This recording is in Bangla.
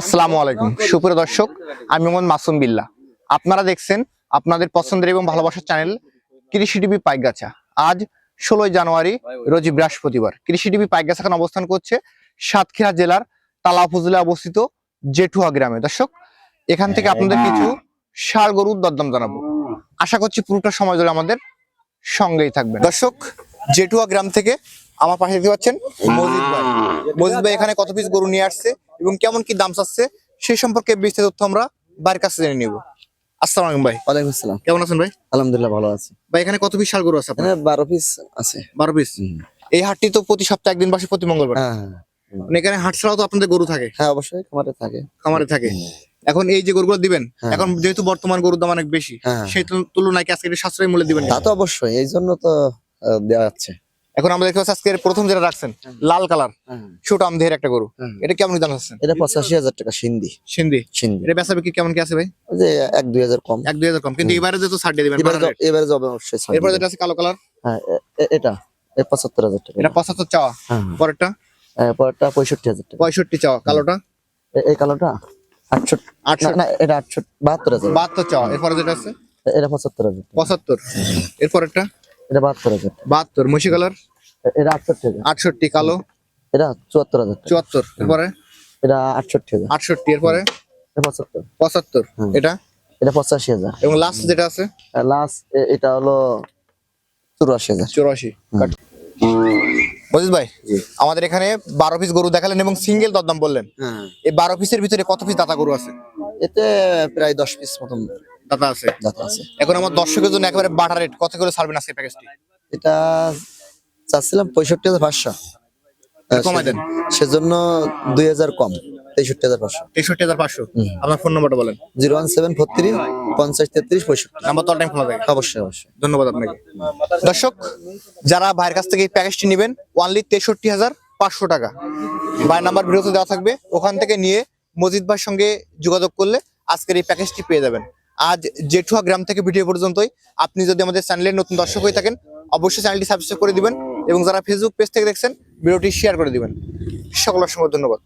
আসসালামু আলাইকুম। সুপ্রিয় দর্শক, আমি মোহাম্মদ মাসুম বিল্লাহ। আপনারা দেখছেন আপনাদের পছন্দের এবং ভালোবাসার চ্যানেল কৃষি টিভি পাইকগাছা। আজ ষোলোই জানুয়ারি, রোজ বৃহস্পতিবার। কৃষি টিভি পাইকগাছা এখন অবস্থান করছে সাতক্ষীরা জেলার তালা উপজেলা অবস্থিত জেঠুয়া গ্রামে। দর্শক, এখান থেকে আপনাদের কিছু ষাড় গরুর দরদাম জানাব। আশা করছি পুরোটা সময় ধরে আমাদের সঙ্গেই থাকবে দর্শক, জেঠুয়া গ্রাম থেকে আমার পাশে দেখতে পাচ্ছেন মজিদ ভাই। মজিদ ভাই এখানে কত পিস গরু নিয়ে আসছে এবং কেমন কি দাম চাচ্ছে সেই সম্পর্কে বিস্তারিত তথ্য আমরা বাড়ির কাছে জেনে নিব। আসসালামু আলাইকুম ভাই। ওয়ালাইকুম আসসালাম। কেমন আছেন ভাই? আলহামদুলিল্লাহ ভালো আছি। ভাই এখানে কত পিস শাল গরু আছে আপনার? এখানে বারো পিস আছে। বারো পিস এই হাটটি তো প্রতি সপ্তাহে একদিন বসে প্রতি মঙ্গলবার। হ্যাঁ হ্যাঁ। মানে এখানে হাট ছাড়াও তো আপনাদের গরু থাকে? হ্যাঁ অবশ্যই খামারে থাকে। খামারে থাকে। এখন এই যে গরুগুলো দিবেন হ্যাঁ। এখন যেহেতু বর্তমান গরুর দাম অনেক বেশি হ্যাঁ। সেই তুলনায় কি আজকে সাশ্রয়ী মূল্যে দিবেন তা তো অবশ্যই এই জন্য তো আহ, দেওয়া যাচ্ছে। এখন আমরা দেখতে পাচ্ছি আজকে প্রথম যেটা রাখছেন লাল কালার। ছোট আমদেহের একটা গরু। এটা কেমন দাম আছেন এটা পঁচাশি হাজার টাকা সিন্ধি। সিন্ধি? সিন্ধি। এটা বেচা বিক্রি কেমন কি আছে ভাই? যে এক দুই হাজার কম। এক দুই হাজার কম কিন্তু এবারে যেহেতু ছাড় দিয়ে দিবেন এবারে এবারে যাবে অবশ্যই এরপর যেটা আছে কালো কালার? হ্যাঁ এটা পঁচাত্তর হাজার টাকা। এটা পঁচাত্তর চাওয়া। হ্যাঁ পরেরটা? হ্যাঁ, পরেরটা পঁয়ষট্টি হাজার টাকা। পঁয়ষট্টি চাওয়া কালোটা? এই কালোটা? আটষট্টি। আটষট্টি। না এটা আটষট্টি বাহাত্তর হাজার। বাহাত্তর চাওয়া। এরপরে যেটা আছে? এটা পঁচাত্তর হাজার পঁচাত্তর। এরপরেরটা? এটা বাহাত্তর হাজার বাহাত্তর। মহিষি কালার? এটা আটষট্টি আটষট্টি কালো? এটা চুয়াত্তর হাজার চুয়াত্তর এরপরে? এটা আটষট্টি হাজার। আটষট্টি এরপরে? পঁচাত্তর। পঁচাত্তর এটা? এটা পঁচাশি হাজার। এবং লাস্ট যেটা আছে? লাস্ট এটা হলো চুরাশি হাজার। চৌরাশি। মজিদ ভাই আমাদের এখানে বারো পিস গরু দেখালেন এবং সিঙ্গেল দরদাম বললেন। এই বারো পিসের ভিতরে কত পিস দাতা গরু আছে? এতে প্রায় দশ পিস মতন দাতা আছে। দাঁত আছে। এখন আমার দর্শকের জন্য একেবারে বাটা রেট কত করে ছাড়বেন আজকে প্যাকেজটি এটা চাচ্ছিলাম পঁয়ষট্টি হাজার পাঁচশো। কমাই দেন। সেজন্য দুই হাজার কম তেষট্টি হাজার পাঁচশো। তেষট্টি হাজার পাঁচশো। আপনার ফোন নাম্বারটা বলেন। Zero one seven four three পঞ্চাশ তেত্রিশ পঁয়ষট্টি। নাম্বার তো টাইম খোলা থাকে। অবশ্যই অবশ্যই। ধন্যবাদ আপনাকে। দর্শক যারা ভাইয়ের কাছ থেকে এই প্যাকেজটি নেবেন ওয়ানলি তেষট্টি হাজার পাঁচশো টাকা। ভাইয়ের নাম্বার ভিডিওতে দেওয়া থাকবে। ওখান থেকে নিয়ে মজিদ ভাইয়ের সঙ্গে যোগাযোগ করলে আজকের এই প্যাকেজটি পেয়ে যাবেন। আজ জেঠুয়া গ্রাম থেকে ভিডিও পর্যন্তই। আপনি যদি আমাদের চ্যানেলের নতুন দর্শক হয়ে থাকেন অবশ্যই চ্যানেলটি সাবস্ক্রাইব করে দিবেন। এবং যারা ফেসবুক পেজ থেকে দেখছেন ভিডিওটি শেয়ার করে দিবেন। সকলের সঙ্গে ধন্যবাদ।